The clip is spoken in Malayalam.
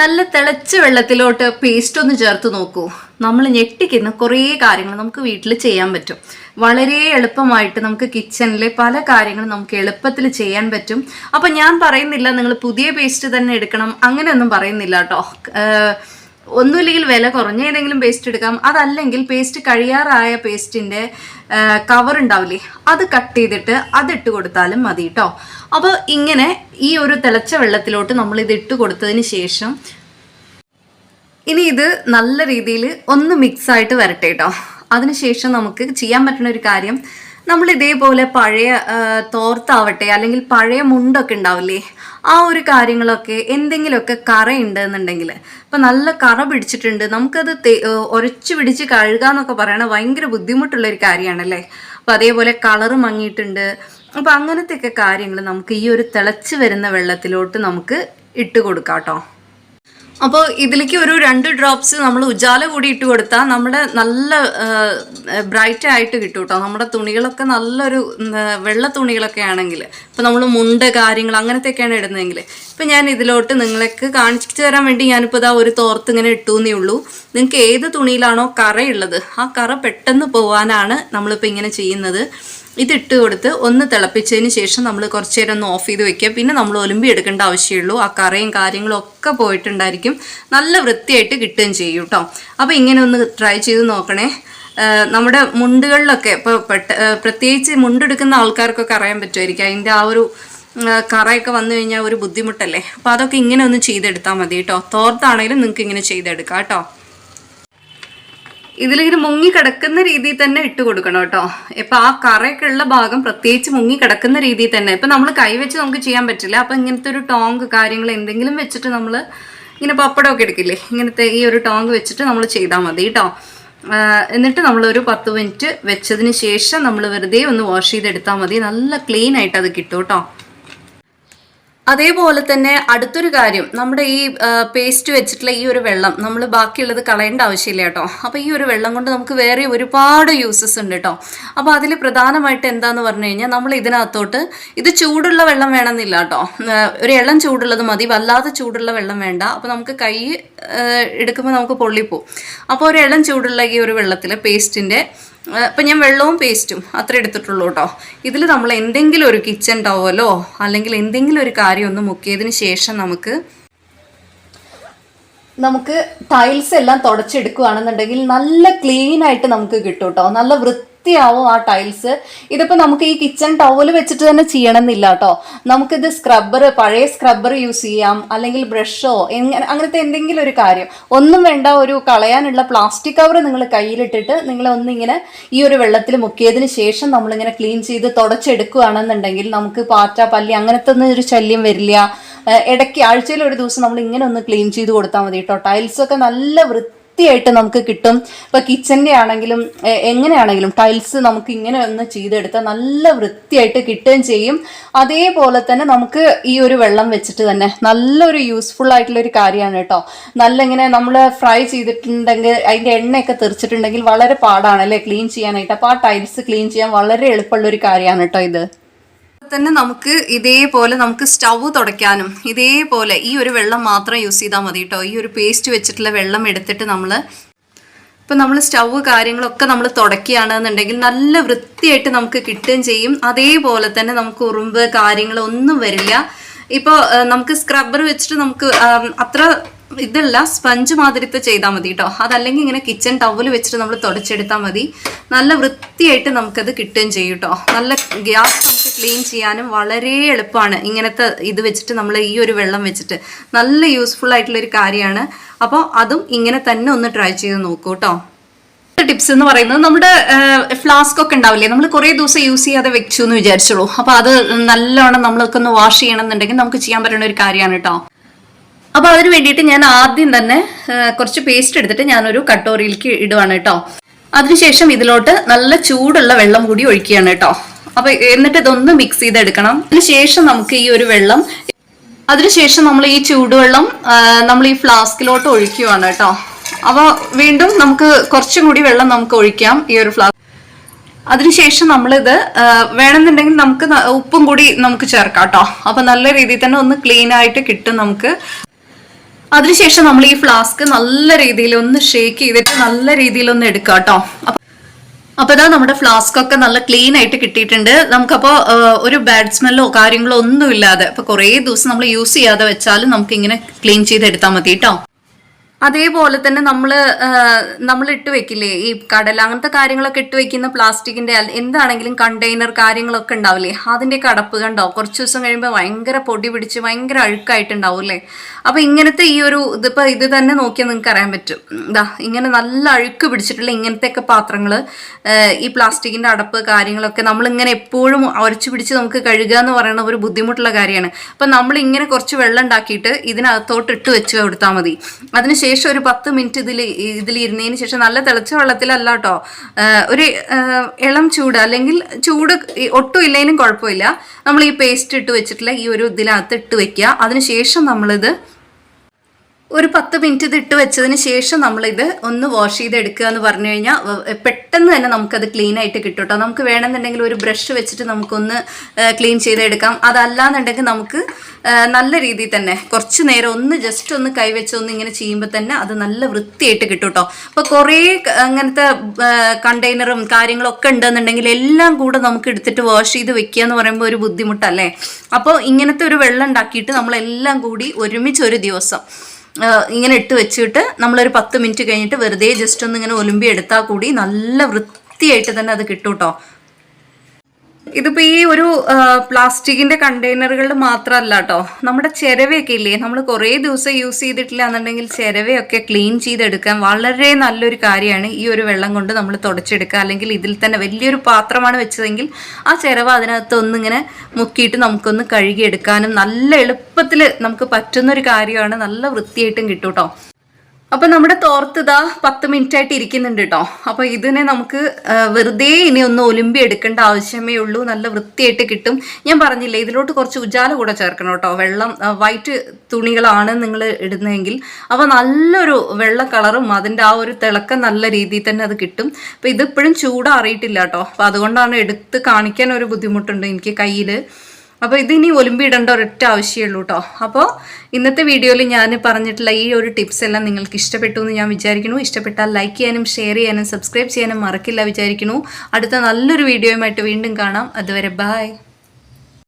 നല്ല തിളച്ച വെള്ളത്തിലോട്ട് പേസ്റ്റ് ഒന്ന് ചേർത്ത് നോക്കൂ. നമ്മൾ ഞെട്ടിക്കുന്ന കുറേ കാര്യങ്ങൾ നമുക്ക് വീട്ടിൽ ചെയ്യാൻ പറ്റും. വളരെ എളുപ്പമായിട്ട് നമുക്ക് കിച്ചണിലെ പല കാര്യങ്ങളും നമുക്ക് എളുപ്പത്തിൽ ചെയ്യാൻ പറ്റും. അപ്പം ഞാൻ പറയുന്നില്ല നിങ്ങൾ പുതിയ പേസ്റ്റ് തന്നെ എടുക്കണം അങ്ങനെയൊന്നും പറയുന്നില്ല കേട്ടോ ഒന്നുമില്ലെങ്കിൽ വില കുറഞ്ഞ ഏതെങ്കിലും പേസ്റ്റ് എടുക്കാം. അതല്ലെങ്കിൽ പേസ്റ്റ് കഴിയാറായ പേസ്റ്റിന്റെ കവർ ഉണ്ടാവില്ലേ? അത് കട്ട് ചെയ്തിട്ട് അതിട്ട് കൊടുത്താലും മതി കേട്ടോ അപ്പോൾ ഇങ്ങനെ ഈ ഒരു തിളച്ച വെള്ളത്തിലോട്ട് നമ്മൾ ഇത് ഇട്ട് കൊടുത്തതിന് ശേഷം ഇനി ഇത് നല്ല രീതിയിൽ ഒന്ന് മിക്സ് ആയിട്ട് വരട്ടെ കേട്ടോ അതിനുശേഷം നമുക്ക് ചെയ്യാൻ പറ്റുന്ന ഒരു കാര്യം നമ്മൾ ഇതേപോലെ പഴയ തോർത്താവട്ടെ അല്ലെങ്കിൽ പഴയ മുണ്ടൊക്കെ ഉണ്ടാവില്ലേ? ആ ഒരു കാര്യങ്ങളൊക്കെ എന്തെങ്കിലുമൊക്കെ കറയുണ്ട് എന്നുണ്ടെങ്കിൽ ഇപ്പം നല്ല കറ പിടിച്ചിട്ടുണ്ട്. നമുക്കത് തെ- പിടിച്ച് കഴുകുക എന്നൊക്കെ കഴുകാന്നൊക്കെ പറയണ ഭയങ്കര ബുദ്ധിമുട്ടുള്ളൊരു കാര്യമാണല്ലേ? അപ്പം അതേപോലെ കളറ് മങ്ങിയിട്ടുണ്ട്. അപ്പം അങ്ങനത്തെയൊക്കെ കാര്യങ്ങൾ നമുക്ക് ഈ ഒരു തിളച്ച് വരുന്ന വെള്ളത്തിലോട്ട് നമുക്ക് ഇട്ട് കൊടുക്കാം കേട്ടോ. അപ്പോൾ ഇതിലേക്ക് ഒരു രണ്ട് ഡ്രോപ്സ് നമ്മൾ ഉജാല കൂടി ഇട്ട് കൊടുത്താൽ നമ്മുടെ നല്ല ബ്രൈറ്റ് ആയിട്ട് കിട്ടും കേട്ടോ നമ്മുടെ തുണികളൊക്കെ നല്ലൊരു വെള്ള തുണികളൊക്കെ ആണെങ്കിൽ. ഇപ്പോൾ നമ്മൾ മുണ്ട് കാര്യങ്ങൾ അങ്ങനത്തെയൊക്കെയാണ് ഇടുന്നതെങ്കിൽ. ഇപ്പം ഞാൻ ഇതിലോട്ട് നിങ്ങൾക്ക് കാണിച്ചു തരാൻ വേണ്ടി ഞാനിപ്പോൾ ഇതാ ഒരു തോർത്ത് ഇങ്ങനെ ഇട്ടു എന്നേ ഉള്ളൂ. നിങ്ങൾക്ക് ഏത് തുണിയിലാണോ കറയുള്ളത് ആ കറ പെട്ടെന്ന് പോകാനാണ് നമ്മളിപ്പോൾ ഇങ്ങനെ ചെയ്യുന്നത്. ഇതിട്ട് കൊടുത്ത് ഒന്ന് തിളപ്പിച്ചതിന് ശേഷം നമ്മൾ കുറച്ച് നേരം ഒന്ന് ഓഫ് ചെയ്ത് വെക്കുക. പിന്നെ നമ്മൾ ഒലുമ്പി എടുക്കേണ്ട ആവശ്യമുള്ളൂ. ആ കറയും കാര്യങ്ങളും ഒക്കെ പോയിട്ടുണ്ടായിരിക്കും. നല്ല വൃത്തിയായിട്ട് കിട്ടുകയും ചെയ്യും കേട്ടോ അപ്പോൾ ഇങ്ങനെ ഒന്ന് ട്രൈ ചെയ്ത് നോക്കണേ. നമ്മുടെ മുണ്ടുകളിലൊക്കെ ഇപ്പോൾ പെട്ട പ്രത്യേകിച്ച് മുണ്ടെടുക്കുന്ന ആൾക്കാർക്കൊക്കെ അറിയാൻ പറ്റുമായിരിക്കും. അതിന്റെ ആ ഒരു കറയൊക്കെ വന്നു കഴിഞ്ഞാൽ ഒരു ബുദ്ധിമുട്ടല്ലേ? അപ്പോൾ അതൊക്കെ ഇങ്ങനെ ഒന്ന് ചെയ്തെടുത്താൽ മതി കേട്ടോ തോർത്താണെങ്കിലും നിങ്ങൾക്ക് ഇങ്ങനെ ചെയ്തെടുക്കാം കേട്ടോ ഇതിലിങ്ങനെ മുങ്ങി കിടക്കുന്ന രീതിയിൽ തന്നെ ഇട്ട് കൊടുക്കണം കേട്ടോ. ഇപ്പൊ ആ കറയൊക്കെ ഉള്ള ഭാഗം പ്രത്യേകിച്ച് മുങ്ങി കിടക്കുന്ന രീതിയിൽ തന്നെ. ഇപ്പൊ നമ്മൾ കൈവച്ച് നമുക്ക് ചെയ്യാൻ പറ്റില്ല. അപ്പൊ ഇങ്ങനത്തെ ഒരു ടോങ്ക് കാര്യങ്ങൾ എന്തെങ്കിലും വെച്ചിട്ട് നമ്മൾ ഇങ്ങനെ പപ്പടമൊക്കെ എടുക്കില്ലേ? ഇങ്ങനത്തെ ഈ ഒരു ടോങ്ക് വെച്ചിട്ട് നമ്മൾ ചെയ്താൽ മതി കേട്ടോ. എന്നിട്ട് നമ്മളൊരു പത്ത് മിനിറ്റ് വെച്ചതിന് ശേഷം നമ്മൾ വെറുതെ ഒന്ന് വാഷ് ചെയ്തെടുത്താൽ മതി. നല്ല ക്ലീൻ ആയിട്ട് അത് കിട്ടും കേട്ടോ. അതേപോലെ തന്നെ അടുത്തൊരു കാര്യം നമ്മുടെ ഈ പേസ്റ്റ് വെച്ചിട്ടുള്ള ഈ ഒരു വെള്ളം നമ്മൾ ബാക്കിയുള്ളത് കളയേണ്ട ആവശ്യമില്ല കേട്ടോ. അപ്പോൾ ഈ ഒരു വെള്ളം കൊണ്ട് നമുക്ക് വേറെ ഒരുപാട് യൂസസ് ഉണ്ട് കേട്ടോ. അപ്പോൾ അതിൽ പ്രധാനമായിട്ട് എന്താന്ന് പറഞ്ഞു കഴിഞ്ഞാൽ നമ്മൾ ഇതിനകത്തോട്ട് ഇത് ചൂടുള്ള വെള്ളം വേണമെന്നില്ല കേട്ടോ. ഒരു ഇളം ചൂടുള്ളത് മതി വല്ലാതെ ചൂടുള്ള വെള്ളം വേണ്ട. അപ്പോൾ നമുക്ക് കൈ എടുക്കുമ്പോൾ നമുക്ക് പൊള്ളിപ്പോവും. അപ്പോൾ ഒരു ഇളം ചൂടുള്ള ഈ ഒരു വെള്ളത്തിൽ പേസ്റ്റിന്റെ ഇപ്പം ഞാൻ വെള്ളവും പേസ്റ്റും അത്ര എടുത്തിട്ടുള്ളൂ കേട്ടോ ഇതിൽ നമ്മൾ എന്തെങ്കിലും ഒരു കിച്ചൺ ടവലോ അല്ലെങ്കിൽ എന്തെങ്കിലും ഒരു കാര്യം ഒന്ന് മുക്കിയതിന് ശേഷം നമുക്ക് നമുക്ക് ടൈൽസ് എല്ലാം തുടച്ചെടുക്കുകയാണെന്നുണ്ടെങ്കിൽ നല്ല ക്ലീൻ ആയിട്ട് നമുക്ക് കിട്ടും കേട്ടോ നല്ല വൃത്തിയാവും ആ ടൈൽസ് ഇതിപ്പോൾ നമുക്ക് ഈ കിച്ചൺ ടവൽ വെച്ചിട്ട് തന്നെ ചെയ്യണമെന്നില്ല കേട്ടോ നമുക്കിത് സ്ക്രബ്ബർ പഴയ സ്ക്രബ്ബർ യൂസ് ചെയ്യാം. അല്ലെങ്കിൽ ബ്രഷോ അങ്ങനത്തെ എന്തെങ്കിലും ഒരു കാര്യം. ഒന്നും വേണ്ട ഒരു കളയാനുള്ള പ്ലാസ്റ്റിക് കവർ നിങ്ങൾ കയ്യിലിട്ടിട്ട് നിങ്ങൾ ഒന്നിങ്ങനെ ഈ ഒരു വെള്ളത്തിൽ മുക്കിയതിന് ശേഷം നമ്മളിങ്ങനെ ക്ലീൻ ചെയ്ത് തുടച്ചെടുക്കുകയാണെന്നുണ്ടെങ്കിൽ നമുക്ക് പാറ്റ പല്ലി അങ്ങനത്തെ ഒന്നും ഒരു ശല്യം വരില്ല. ഇടയ്ക്ക് ആഴ്ചയിൽ ഒരു ദിവസം നമ്മൾ ഇങ്ങനെ ഒന്ന് ക്ലീൻ ചെയ്ത് കൊടുത്താൽ മതി കേട്ടോ ടൈൽസൊക്കെ നല്ല വൃത്തിയായിട്ട് നമുക്ക് കിട്ടും. ഇപ്പൊ കിച്ചന്റെ ആണെങ്കിലും എങ്ങനെയാണെങ്കിലും ടൈൽസ് നമുക്ക് ഇങ്ങനെ ഒന്ന് ചെയ്തെടുത്താൽ നല്ല വൃത്തിയായിട്ട് കിട്ടുകയും ചെയ്യും. അതേപോലെ തന്നെ നമുക്ക് ഈ ഒരു വെള്ളം വെച്ചിട്ട് തന്നെ നല്ലൊരു യൂസ്ഫുൾ ആയിട്ടുള്ള ഒരു കാര്യമാണ് കേട്ടോ. നല്ല ഇങ്ങനെ നമ്മൾ ഫ്രൈ ചെയ്തിട്ടുണ്ടെങ്കിൽ അതിന്റെ എണ്ണയൊക്കെ തെറിച്ചിട്ടുണ്ടെങ്കിൽ വളരെ പാടാണ് അല്ലേ? ക്ലീൻ ചെയ്യാനായിട്ട്. അപ്പോൾ ആ ടൈൽസ് ക്ലീൻ ചെയ്യാൻ വളരെ എളുപ്പമുള്ള ഒരു കാര്യമാണ് കേട്ടോ ഇത്. തന്നെ നമുക്ക് ഇതേപോലെ നമുക്ക് സ്റ്റവ് തുടയ്ക്കാനും ഇതേപോലെ ഈ ഒരു വെള്ളം മാത്രം യൂസ് ചെയ്താൽ മതി കേട്ടോ ഈ ഒരു പേസ്റ്റ് വെച്ചിട്ടുള്ള വെള്ളം എടുത്തിട്ട് നമ്മൾ ഇപ്പം നമ്മൾ സ്റ്റവ് കാര്യങ്ങളൊക്കെ നമ്മൾ തുടയ്ക്കുകയാണെന്നുണ്ടെങ്കിൽ നല്ല വൃത്തിയായിട്ട് നമുക്ക് കിട്ടുകയും ചെയ്യും. അതേപോലെ തന്നെ നമുക്ക് ഉറുമ്പ് കാര്യങ്ങളൊന്നും വരില്ല. ഇപ്പോൾ നമുക്ക് സ്ക്രബ്ബർ വെച്ചിട്ട് നമുക്ക് അത്ര ഇതല്ല സ്പഞ്ച് മാതിരിത്തെ ചെയ്താൽ മതി കേട്ടോ അതല്ലെങ്കിൽ ഇങ്ങനെ കിച്ചൺ ടവൽ വെച്ചിട്ട് നമ്മൾ തുടച്ചെടുത്താൽ മതി. നല്ല വൃത്തിയായിട്ട് നമുക്കത് കിട്ടുകയും ചെയ്യും കേട്ടോ നല്ല ഗ്യാസ് നമുക്ക് ക്ലീൻ ചെയ്യാനും വളരെ എളുപ്പമാണ് ഇങ്ങനത്തെ ഇത് വെച്ചിട്ട് നമ്മൾ ഈ ഒരു വെള്ളം വെച്ചിട്ട്. നല്ല യൂസ്ഫുൾ ആയിട്ടുള്ളൊരു കാര്യമാണ്. അപ്പോൾ അതും ഇങ്ങനെ തന്നെ ഒന്ന് ട്രൈ ചെയ്ത് നോക്കൂ കേട്ടോ ടിപ്സ് എന്ന് പറയുന്നത് നമ്മുടെ ഫ്ലാസ്ക് ഒക്കെ ഉണ്ടാവില്ലേ? നമ്മൾ കുറേ ദിവസം യൂസ് ചെയ്യാതെ വെച്ചു എന്ന് വിചാരിച്ചോളൂ അപ്പോൾ അത് നല്ലോണം നമ്മളൊക്കെ ഒന്ന് വാഷ് ചെയ്യണം എന്നുണ്ടെങ്കിൽ നമുക്ക് ചെയ്യാൻ പറ്റുന്ന ഒരു കാര്യമാണ് കേട്ടോ അപ്പോൾ അതിന് വേണ്ടിയിട്ട് ഞാൻ ആദ്യം തന്നെ കുറച്ച് പേസ്റ്റ് എടുത്തിട്ട് ഞാനൊരു കട്ടോറിയിലേക്ക് ഇടുവാണ് കേട്ടോ. അതിനുശേഷം ഇതിലോട്ട് നല്ല ചൂടുള്ള വെള്ളം കൂടി ഒഴിക്കുകയാണ് കേട്ടോ. അപ്പോൾ എന്നിട്ട് ഇതൊന്ന് മിക്സ് ചെയ്തെടുക്കണം. അതിനുശേഷം നമുക്ക് ഈ ഒരു വെള്ളം അതിനുശേഷം നമ്മൾ ഈ ചൂടുവെള്ളം നമ്മൾ ഈ ഫ്ലാസ്കിലോട്ട് ഒഴിക്കുവാണ് കേട്ടോ. അപ്പോൾ വീണ്ടും നമുക്ക് കുറച്ചും കൂടി വെള്ളം നമുക്ക് ഒഴിക്കാം ഈ ഒരു ഫ്ലാസ് അതിനുശേഷം നമ്മളിത് വേണമെന്നുണ്ടെങ്കിൽ നമുക്ക് ഉപ്പും കൂടി നമുക്ക് ചേർക്കാം കേട്ടോ. അപ്പൊ നല്ല രീതിയിൽ തന്നെ ഒന്ന് ക്ലീൻ ആയിട്ട് കിട്ടും നമുക്ക്. അതിനുശേഷം നമ്മൾ ഈ ഫ്ലാസ്ക് നല്ല രീതിയിൽ ഒന്ന് ഷേക്ക് ചെയ്തിട്ട് നല്ല രീതിയിൽ ഒന്ന് എടുക്കാം കേട്ടോ അപ്പൊ ഇതാ നമ്മുടെ ഫ്ലാസ്ക് ഒക്കെ നല്ല ക്ലീൻ ആയിട്ട് കിട്ടിയിട്ടുണ്ട്. നമുക്കപ്പോ ഒരു ബാഡ് സ്മെല്ലോ കാര്യങ്ങളോ ഒന്നും ഇല്ലാതെ ഇപ്പൊ കുറേ ദിവസം നമ്മൾ യൂസ് ചെയ്യാതെ വെച്ചാലും നമുക്ക് ഇങ്ങനെ ക്ലീൻ ചെയ്തെടുത്താൽ മതി കേട്ടോ അതേപോലെ തന്നെ നമ്മൾ നമ്മൾ ഇട്ട് വെക്കില്ലേ? ഈ കടല അങ്ങനത്തെ കാര്യങ്ങളൊക്കെ ഇട്ട് വെക്കുന്ന പ്ലാസ്റ്റിക്കിന്റെ എന്താണെങ്കിലും കണ്ടെയ്നർ കാര്യങ്ങളൊക്കെ ഉണ്ടാവില്ലേ? അതിന്റെ കടപ്പ് കണ്ടോ? കുറച്ച് ദിവസം കഴിയുമ്പോൾ ഭയങ്കര പൊടി പിടിച്ച് ഭയങ്കര അഴുക്കായിട്ടുണ്ടാവും അല്ലേ? അപ്പൊ ഇങ്ങനത്തെ ഈ ഒരു ഇതിപ്പോ ഇത് തന്നെ നോക്കിയാൽ നിങ്ങൾക്ക് അറിയാൻ പറ്റും. ഇതാ ഇങ്ങനെ നല്ല അഴുക്ക് പിടിച്ചിട്ടുള്ള ഇങ്ങനത്തെയൊക്കെ പാത്രങ്ങൾ ഈ പ്ലാസ്റ്റിക്കിന്റെ അടപ്പ് കാര്യങ്ങളൊക്കെ നമ്മൾ ഇങ്ങനെ എപ്പോഴും ഉരച്ചു പിടിച്ച് നമുക്ക് കഴുകുക എന്ന് പറയുന്ന ഒരു ബുദ്ധിമുട്ടുള്ള കാര്യമാണ്. അപ്പൊ നമ്മൾ ഇങ്ങനെ കുറച്ച് വെള്ളം ഉണ്ടാക്കിയിട്ട് ഇതിനകത്തോട്ട് ഇട്ട് വെച്ച് കൊടുത്താൽ മതി. അതിനുശേഷം ഒരു പത്ത് മിനിറ്റ് ഇതിൽ ഇരുന്നതിന് ശേഷം നല്ല തിളച്ച വെള്ളത്തിലല്ല കേട്ടോ ഒരു ഇളം ചൂട് അല്ലെങ്കിൽ ചൂട് ഒട്ടും ഇല്ലെങ്കിലും കുഴപ്പമില്ല. നമ്മൾ ഈ പേസ്റ്റ് ഇട്ട് വെച്ചിട്ടുള്ള ഈ ഒരു ഇതിനകത്ത് ഇട്ട് വെക്കുക. അതിനുശേഷം നമ്മളിത് ഒരു പത്ത് മിനിറ്റ് ഇത് ഇട്ട് വെച്ചതിന് ശേഷം നമ്മളിത് ഒന്ന് വാഷ് ചെയ്ത് ചെയ്തെടുക്കുക എന്ന് പറഞ്ഞു കഴിഞ്ഞാൽ പെട്ടെന്ന് തന്നെ നമുക്കത് ക്ലീൻ ആയിട്ട് കിട്ടും കേട്ടോ. നമുക്ക് വേണമെന്നുണ്ടെങ്കിൽ ഒരു ബ്രഷ് വെച്ചിട്ട് നമുക്കൊന്ന് ക്ലീൻ ചെയ്തെടുക്കാം. അതല്ലാന്നുണ്ടെങ്കിൽ നമുക്ക് നല്ല രീതിയിൽ തന്നെ കുറച്ച് നേരം ഒന്ന് ജസ്റ്റ് ഒന്ന് കൈവച്ച് ഒന്ന് ഇങ്ങനെ ചെയ്യുമ്പോൾ തന്നെ അത് നല്ല വൃത്തിയായിട്ട് കിട്ടും കേട്ടോ. അപ്പോൾ കുറേ അങ്ങനത്തെ കണ്ടെയ്നറും കാര്യങ്ങളൊക്കെ ഉണ്ടെന്നുണ്ടെങ്കിൽ എല്ലാം കൂടെ നമുക്ക് എടുത്തിട്ട് വാഷ് ചെയ്ത് വെക്കുക എന്ന് പറയുമ്പോൾ ഒരു ബുദ്ധിമുട്ടല്ലേ? അപ്പോൾ ഇങ്ങനത്തെ ഒരു വെള്ളം ഉണ്ടാക്കിയിട്ട് നമ്മളെല്ലാം കൂടി ഒരുമിച്ച് ഒരു ദിവസം ഇങ്ങനെ ഇട്ട് വെച്ചിട്ട് നമ്മളൊരു പത്ത് മിനിറ്റ് കഴിഞ്ഞിട്ട് വെറുതെ ജസ്റ്റ് ഒന്ന് ഇങ്ങനെ ഒലുമ്പി എടുത്താൽ കൂടി നല്ല വൃത്തിയായിട്ട് തന്നെ അത് കിട്ടും കേട്ടോ ഇതിപ്പോ ഈ ഒരു പ്ലാസ്റ്റിക്കിന്റെ കണ്ടെയ്നറുകളിൽ മാത്രമല്ല കേട്ടോ നമ്മുടെ ചിരവയൊക്കെ ഇല്ലേ? നമ്മൾ കുറേ ദിവസം യൂസ് ചെയ്തിട്ടില്ല എന്നുണ്ടെങ്കിൽ ചിരവയൊക്കെ ക്ലീൻ ചെയ്തെടുക്കാൻ വളരെ നല്ലൊരു കാര്യമാണ് ഈ ഒരു വെള്ളം കൊണ്ട് നമ്മൾ തുടച്ചെടുക്കുക. അല്ലെങ്കിൽ ഇതിൽ തന്നെ വലിയൊരു പാത്രമാണ് വെച്ചതെങ്കിൽ ആ ചിരവ അതിനകത്ത് ഒന്നിങ്ങനെ മുക്കിയിട്ട് നമുക്കൊന്ന് കഴുകിയെടുക്കാനും നല്ല എളുപ്പത്തിൽ നമുക്ക് പറ്റുന്നൊരു കാര്യമാണ് നല്ല വൃത്തിയായിട്ടും കിട്ടും കേട്ടോ അപ്പൊ നമ്മുടെ തോർത്ത് ഇതാ പത്ത് മിനിറ്റ് ആയിട്ട് ഇരിക്കുന്നുണ്ട് കേട്ടോ അപ്പൊ ഇതിനെ നമുക്ക് വെറുതെ ഇനി ഒന്ന് ഒലുമ്പി എടുക്കേണ്ട ആവശ്യമേ ഉള്ളൂ. നല്ല വൃത്തിയായിട്ട് കിട്ടും. ഞാൻ പറഞ്ഞില്ലേ ഇതിലോട്ട് കുറച്ച് ഉജാല കൂടെ ചേർക്കണം കേട്ടോ വെള്ളം വൈറ്റ് തുണികളാണ് നിങ്ങൾ ഇടുന്നതെങ്കിൽ. അപ്പൊ നല്ലൊരു വെള്ള കളറും അതിന്റെ ആ ഒരു തിളക്കം നല്ല രീതിയിൽ തന്നെ അത് കിട്ടും. അപ്പൊ ഇതിപ്പോഴും ചൂടാറിയിട്ടില്ല കേട്ടോ അപ്പൊ അതുകൊണ്ടാണ് എടുത്ത് കാണിക്കാൻ ഒരു ബുദ്ധിമുട്ടുണ്ട് എനിക്ക് കയ്യിൽ അപ്പോൾ ഇതിനി ഒലുമ്പിയിടേണ്ട ഒരൊറ്റ ആവശ്യമേ ഉള്ളൂ കേട്ടോ അപ്പോൾ ഇന്നത്തെ വീഡിയോയിൽ ഞാൻ പറഞ്ഞിട്ടുള്ള ഈ ഒരു ടിപ്സ് എല്ലാം നിങ്ങൾക്ക് ഇഷ്ടപ്പെട്ടു എന്ന് ഞാൻ വിചാരിക്കുന്നു. ഇഷ്ടപ്പെട്ടാൽ ലൈക്ക് ചെയ്യാനും ഷെയർ ചെയ്യാനും സബ്സ്ക്രൈബ് ചെയ്യാനും മറക്കില്ല വിചാരിക്കുന്നു. അടുത്ത നല്ലൊരു വീഡിയോയുമായിട്ട് വീണ്ടും കാണാം. അതുവരെ ബായ്